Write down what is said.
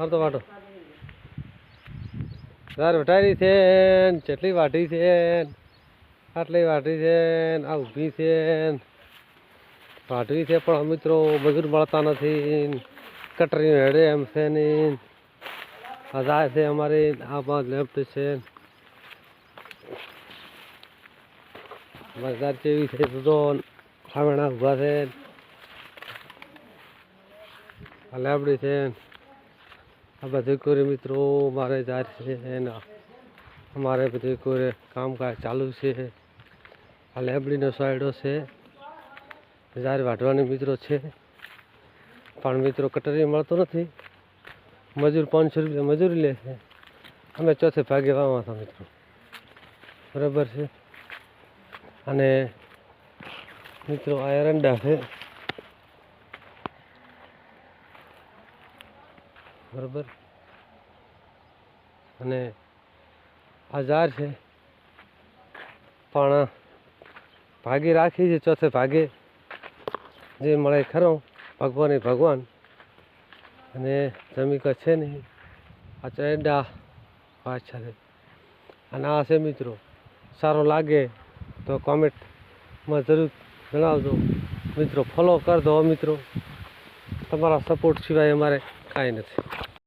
હાર વાટો. તાર વટારી છે ને ચેટલી વાટી છે આટલી વાટી છે આ ઊભી છે ને. વાટવી છે પણ મિત્રો મજૂર મળતા નથી કટરી હેડે એમ છે નહીં આ જાય છે અમારી, આ બાદ લેફ્ટ છે બજાર કેવી છે તો ખાવણા ઊભા છે આ લેબડી છે આ બધી કોઈ મિત્રો મારે જાય છે એના અમારે બધું કોઈ કામકાજ ચાલુ છે. આ લેબડીનો સાઈડો છે. જાર વાઢવાની મિત્રો છે. પણ મિત્રો કટરી મળતો નથી. મજૂર પાંચસો રૂપિયા મજૂરી લે છે. અમે ચોથે ભાગે વાવવા હતા મિત્રો. બરાબર છે. અને મિત્રો આ એરંડા છે. બરાબર? અને આ ઝાર છે. પણ. ભાગી રાખી છે, ચોથે ભાગે. જે મળે ખરો. ભગવાન એ ભગવાન. અને જમીક છે નહીં. આ ચેડા પાછા છે. અને આ છે મિત્રો. સારો લાગે તો કોમેન્ટમાં જરૂર જણાવજો. મિત્રો ફોલો કરી દો મિત્રો. તમારા સપોર્ટ સિવાય અમારે કાંઈ નથી.